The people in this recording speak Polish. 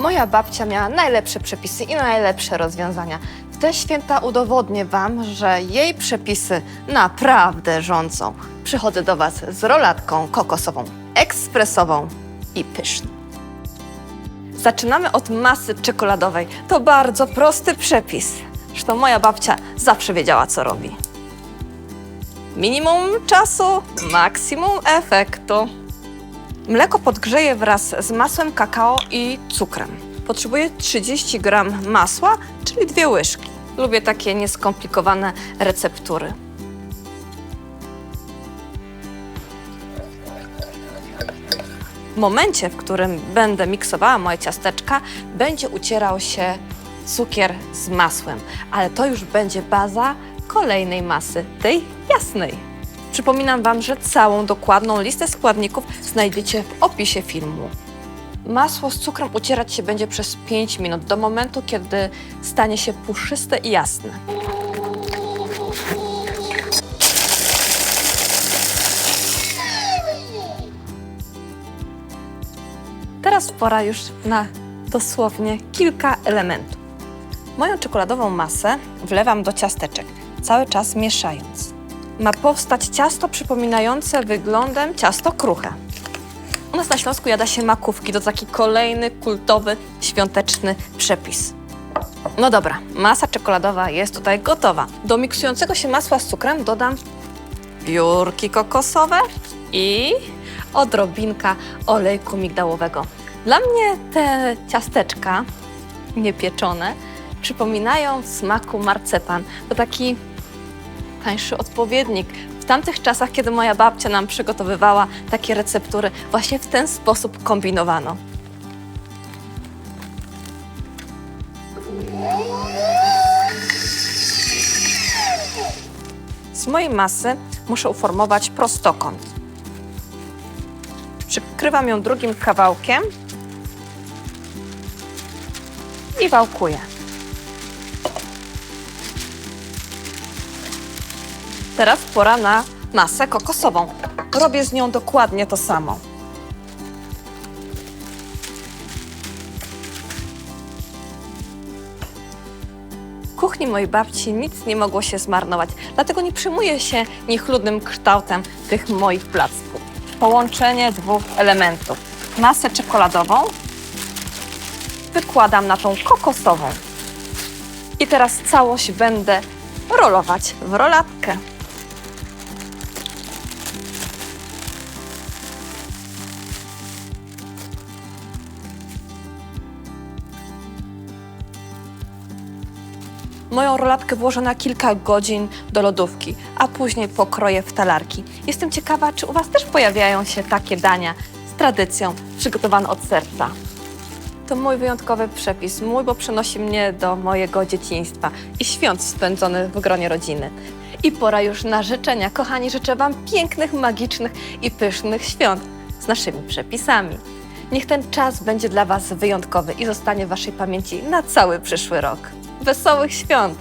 Moja babcia miała najlepsze przepisy i najlepsze rozwiązania. W te święta udowodnię Wam, że jej przepisy naprawdę rządzą. Przychodzę do Was z rolatką kokosową, ekspresową i pyszną. Zaczynamy od masy czekoladowej. To bardzo prosty przepis. Zresztą moja babcia zawsze wiedziała, co robi. Minimum czasu, maksimum efektu. Mleko podgrzeję wraz z masłem kakao i cukrem. Potrzebuję 30 gram masła, czyli dwie łyżki. Lubię takie nieskomplikowane receptury. W momencie, w którym będę miksowała moje ciasteczka, będzie ucierał się cukier z masłem, ale to już będzie baza kolejnej masy, tej jasnej. Przypominam Wam, że całą dokładną listę składników znajdziecie w opisie filmu. Masło z cukrem ucierać się będzie przez 5 minut, do momentu, kiedy stanie się puszyste i jasne. Teraz pora już na dosłownie kilka elementów. Moją czekoladową masę wlewam do ciasteczek, cały czas mieszając. Ma powstać ciasto przypominające wyglądem ciasto kruche. U nas na Śląsku jada się makówki, to taki kolejny kultowy, świąteczny przepis. No dobra, masa czekoladowa jest tutaj gotowa. Do miksującego się masła z cukrem dodam piórki kokosowe i odrobinka olejku migdałowego. Dla mnie te ciasteczka niepieczone przypominają w smaku marcepan. To taki tańszy odpowiednik. W tamtych czasach, kiedy moja babcia nam przygotowywała takie receptury, właśnie w ten sposób kombinowano. Z mojej masy muszę uformować prostokąt. Przykrywam ją drugim kawałkiem i wałkuję. Teraz pora na masę kokosową. Robię z nią dokładnie to samo. W kuchni mojej babci nic nie mogło się zmarnować, dlatego nie przejmuję się niechludnym kształtem tych moich placków. Połączenie dwóch elementów. Masę czekoladową wykładam na tą kokosową. I teraz całość będę rolować w rolatkę. Moją rolatkę włożę na kilka godzin do lodówki, a później pokroję w talarki. Jestem ciekawa, czy u Was też pojawiają się takie dania z tradycją, przygotowane od serca. To mój wyjątkowy przepis, mój, bo przenosi mnie do mojego dzieciństwa i świąt spędzonych w gronie rodziny. I pora już na życzenia. Kochani, życzę Wam pięknych, magicznych i pysznych świąt z naszymi przepisami. Niech ten czas będzie dla Was wyjątkowy i zostanie w Waszej pamięci na cały przyszły rok. Wesołych świąt!